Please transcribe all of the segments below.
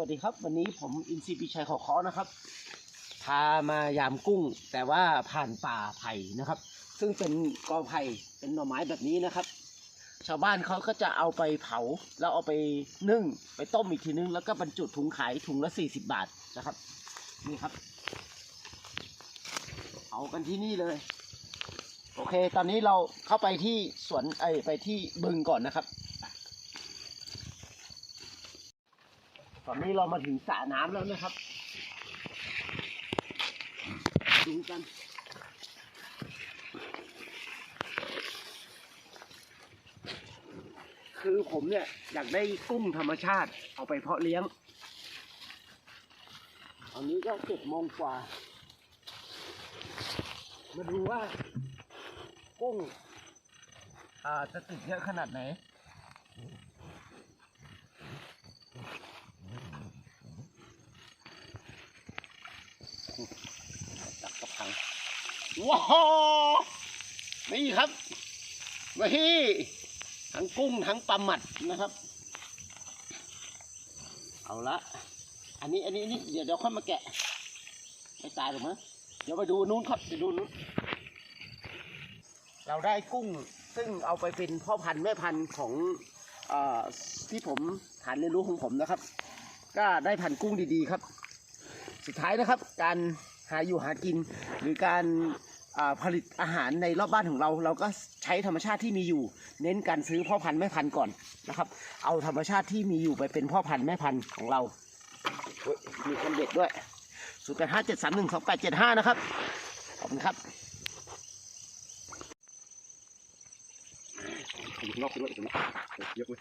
วัสดีครับ วันนี้ผมอินซีปีชัยขอคอนะครับ พามายามกุ้ง แต่ว่าผ่านป่าไผ่นะครับ ซึ่งเป็นกอไผ่เป็นหน่อไม้แบบนี้นะครับ ชาวบ้านเขาก็จะเอาไปเผา แล้วเอาไปนึ่ง ไปต้มอีกทีนึง แล้วก็บรรจุถุงขายถุงละ40บาทนะครับ นี่ครับเอากันที่นี่เลย โอเค ตอนนี้เราเข้าไปที่สวนไอไปที่บึงก่อนนะครับ ตอนนี้เรามาถึงสระน้ำแล้วนะครับ ดูกัน คือผมเนี่ยอยากได้กุ้งธรรมชาติ เอาไปเพาะเลี้ยง ตอนนี้ก็เจ็ดโมงกว่า มาดูว่า กุ้งอ่าจะติดเยอะขนาดไหน จับกระพัง ว้าวนี่ครับนี่ทั้งกุ้งทั้งปลาหมัดนะครับ เอาละอันนี้อันนี้นนี้เดี๋ยวเดี๋ยวค่อยมาแกะไม่ตายหรอกมั้งเดี๋ยวไปดูนู้นครับไปดูนู้นเราได้กุ้งซึ่งเอาไปเป็นพ่อพันธุ์แม่พันธุ์ของออที่ผมฐานเรียนรู้ของผมนะครับ ก็ได้พันธุ์กุ้งดีๆครับ สุดท้ายนะครับการ หาอยู่หากิน หรือการผลิตอาหารในรอบบ้านของเรา เราก็ใช้ธรรมชาติที่มีอยู่ เน้นการซื้อพ่อพันธุ์แม่พันธุ์ก่อนนะครับ เอาธรรมชาติที่มีอยู่ไปเป็นพ่อพันธุ์แม่พันธุ์ของเรามีคนเด็ดด้วยศูนย์แปดห้าเจ็ดสามหนึ่งสองแปดเจ็ดห้านะครับ ขอบคุณครับอยู่ข้างนอกด้วยอยู่ข้างนอกเยอะเว้ย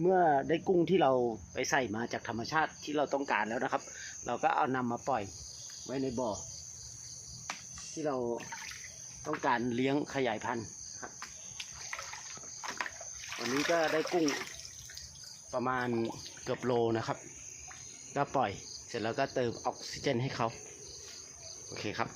เมื่อได้กุ้งที่เราไปใส่มาจากธรรมชาติที่เราต้องการแล้วนะครับ เราก็เอานำมาปล่อยไว้ในบ่อ ที่เราต้องการเลี้ยงขยายพันธุ์ครับวันนี้ก็ได้กุ้งประมาณเกือบโลนะครับ ก็ปล่อยเสร็จแล้วก็เติมออกซิเจนให้เขา โอเคครับ